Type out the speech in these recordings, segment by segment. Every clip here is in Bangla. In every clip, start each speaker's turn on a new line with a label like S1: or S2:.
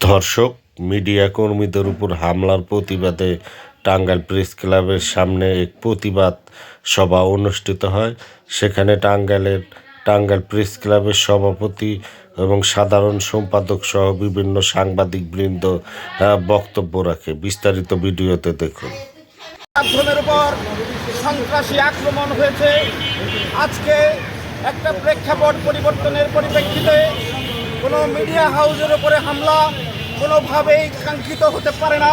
S1: ধর্ষক, মিডিয়া কর্মীদের উপর হামলার প্রতিবাদে টাঙ্গাইল প্রেস ক্লাবের সামনে এক প্রতিবাদ সভা অনুষ্ঠিত হয়। সেখানে টাঙ্গাইলের, টাঙ্গাইল প্রেস ক্লাবের সভাপতি এবং সাধারণ সম্পাদক সহ বিভিন্ন সাংবাদিকবৃন্দ বক্তব্য রাখে। বিস্তারিত ভিডিওতে দেখুন।
S2: মাধ্যমের উপর সন্ত্রাসী আক্রমণ হয়েছে। আজকে একটা প্রেক্ষাপট পরিবর্তনের পরিপ্রেক্ষিতে কোনো মিডিয়া হাউসের উপরে হামলা কোনোভাবেই কাঙ্ক্ষিত হতে পারে না।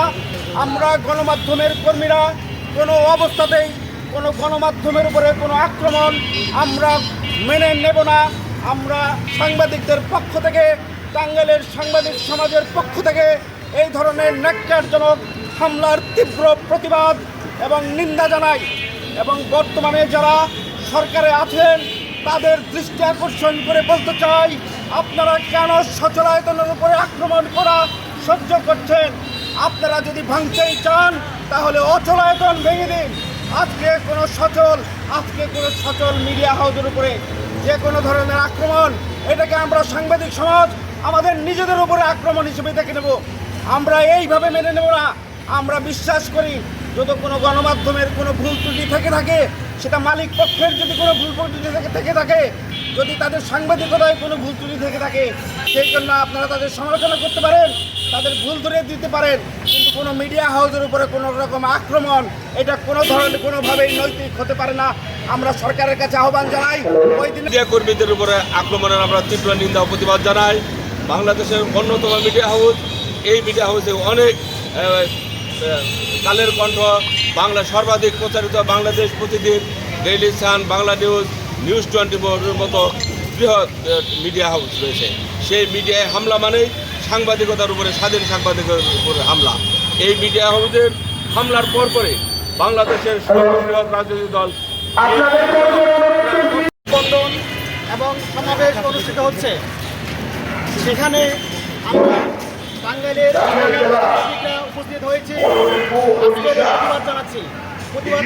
S2: আমরা গণমাধ্যমের কর্মীরা কোনো অবস্থাতেই কোনো গণমাধ্যমের উপরে কোনো আক্রমণ আমরা মেনে নেব না। আমরা সাংবাদিকদের পক্ষ থেকে, টাঙ্গাইলের সাংবাদিক সমাজের পক্ষ থেকে এই ধরনের ন্যাক্কারজনক হামলার তীব্র প্রতিবাদ এবং নিন্দা জানাই এবং বর্তমানে যারা সরকারে আছেন, তাদের দৃষ্টি আকর্ষণ করে বলতে চাই আপনারা কেন সচলায়তনের উপরে আক্রমণ করা সহ্য করছেন? আপনারা যদি ভাঙতেই চান, তাহলে অচলায়তন ভেঙে দিন। আজকে কোনো সচল, আজকে কোনো সচল মিডিয়া হাউসের উপরে যে কোনো ধরনের আক্রমণ, এটাকে আমরা সাংবাদিক সমাজ আমাদের নিজেদের উপরে আক্রমণ হিসেবে দেখে নেব। আমরা এইভাবে মেনে নেব না। আমরা বিশ্বাস করি যদি কোনো গণমাধ্যমের কোনো ভুল ত্রুটি থেকে থাকে, সেটা মালিক পক্ষের যদি কোনো ভুল ত্রুটি থেকে থেকে যদি তাদের সাংবাদিকতায় কোনো ভুল ত্রুটি থেকে থাকে, সেই জন্য আপনারা তাদের সমালোচনা করতে পারেন, তাদের ভুল ধরে দিতে পারেন, কিন্তু কোনো মিডিয়া হাউসের উপরে কোনো রকম আক্রমণ, এটা কোনো ধরনের কোনোভাবেই নৈতিক হতে পারে না। আমরা সরকারের কাছে আহ্বান জানাই, ওই দিন
S3: মিডিয়া কর্মীদের উপরে আক্রমণের আমরা তীব্র নিন্দা প্রতিবাদ জানাই। বাংলাদেশের অন্যতম মিডিয়া হাউস এই মিডিয়া হাউসে অনেক কালের কণ্ঠ বাংলা সর্বাধিক প্রচারিত Bangladesh Pratidin daily sun Bangla news news twenty ফোরের মতো বৃহৎ মিডিয়া হাউস রয়েছে। সেই মিডিয়ায় হামলা মানেই সাংবাদিকতার উপরে স্বাধীন সাংবাদিকতার উপরে হামলা। এই মিডিয়া হাউসের হামলার পর পরে বাংলাদেশের সর্ববৃহৎ রাজনৈতিক দল
S2: বন্ধন এবং সমাবেশ অনুষ্ঠিত হচ্ছে। সেখানে আমরা টাঙ্গাইলের প্রতিবাদ